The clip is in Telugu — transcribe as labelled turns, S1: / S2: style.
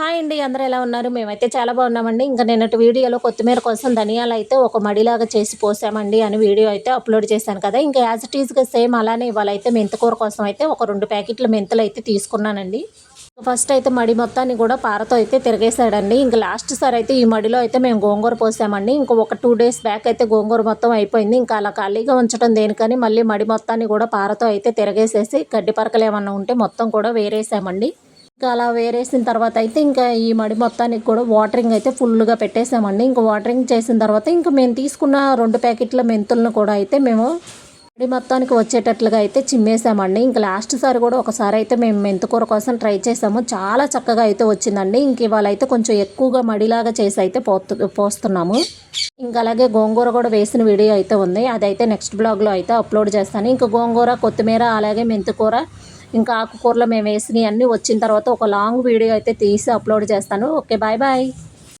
S1: హాయ్ అండి అందరూ ఎలా ఉన్నారు? మేమైతే చాలా బాగున్నామండి. ఇంకా నిన్నటి వీడియోలో కొత్తిమీర కోసం ధనియాలు అయితే ఒక మడిలాగా చేసి పోసామండి అని వీడియో అయితే అప్లోడ్ చేశాను కదా. ఇంకా యాజ్ ఇట్ ఈజ్గా సేమ్ అలానే ఇవాళ అయితే మెంతికూర కోసం అయితే ఒక రెండు ప్యాకెట్ల మెంతులు అయితే తీసుకున్నానండి. ఫస్ట్ అయితే మడి మొత్తాన్ని కూడా పారతో అయితే తిరిగేశాడండి. ఇంకా లాస్ట్ సార్ అయితే ఈ మడిలో అయితే మేము గోంగూర పోసామండి. ఇంకా ఒక టూ డేస్ బ్యాక్ అయితే గోంగూర మొత్తం అయిపోయింది. ఇంకా అలా ఖాళీగా ఉంచడం దేనికని మళ్ళీ మడి మొత్తాన్ని కూడా పారతో అయితే తిరగేసేసి గడ్డి పరకలు ఏమన్నా ఉంటే మొత్తం కూడా వేరేసామండి. ఇంకా అలా వేరేసిన తర్వాత అయితే ఇంకా ఈ మడి మొత్తానికి కూడా వాటరింగ్ అయితే ఫుల్గా పెట్టేసామండి. ఇంకా వాటరింగ్ చేసిన తర్వాత ఇంకా మేము తీసుకున్న రెండు ప్యాకెట్ల మెంతులను కూడా అయితే మేము మడి మొత్తానికి వచ్చేటట్లుగా అయితే చిమ్మేసామండి. ఇంకా లాస్ట్ సారి కూడా ఒకసారి అయితే మేము మెంతుకూర కోసం ట్రై చేసాము. చాలా చక్కగా అయితే వచ్చిందండి. ఇంక ఇవాళ అయితే కొంచెం ఎక్కువగా మడిలాగా చేసి అయితే పోతు పోస్తున్నాము. ఇంకా అలాగే గోంగూర కూడా వేసిన వీడియో అయితే ఉంది. అదైతే నెక్స్ట్ బ్లాగ్లో అయితే అప్లోడ్ చేస్తాను. ఇంకా గోంగూర కొత్తిమీర అలాగే మెంతికూర ఇంకా ఆకుకూరలు మేము వేసినవి అన్నీ వచ్చిన తర్వాత ఒక లాంగ్ వీడియో అయితే తీసి అప్లోడ్ చేస్తాను. Okay bye bye.